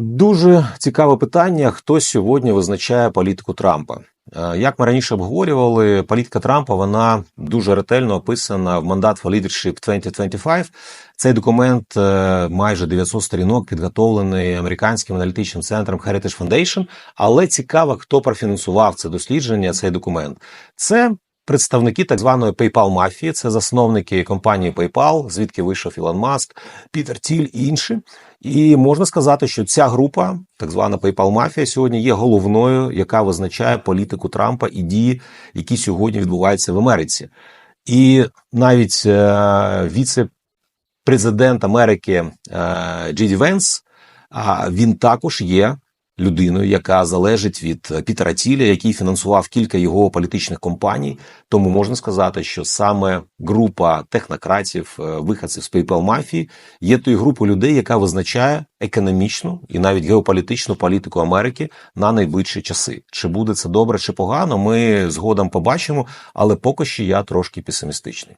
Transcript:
Дуже цікаве питання: хто сьогодні визначає політику Трампа? Як ми раніше обговорювали, політика Трампа вона дуже ретельно описана в мандат for Leadership 2025. Цей документ е, майже 900 сторінок підготовлений американським аналітичним центром Heritage Foundation. Але цікаво, хто профінансував це дослідження, цей документ. Це представники так званої PayPal мафії, це засновники компанії PayPal, звідки вийшов Ілон Маск, Пітер Тіль і інші. І можна сказати, що ця група, так звана PayPal мафія, сьогодні є головною, яка визначає політику Трампа і дії, які сьогодні відбуваються в Америці. І навіть е, віце-президент Америки е, Джеді Венс, а він також є людиною, яка залежить від е, Пітера Тіля, який фінансував кілька його політичних компаній. Тому можна сказати, що саме група технократів, е, виходців з PayPal мафії є тою групою людей, яка визначає економічну і навіть геополітичну політику Америки на найближчі часи. Чи буде це добре, чи погано, ми згодом побачимо, але поки що я трошки песимістичний.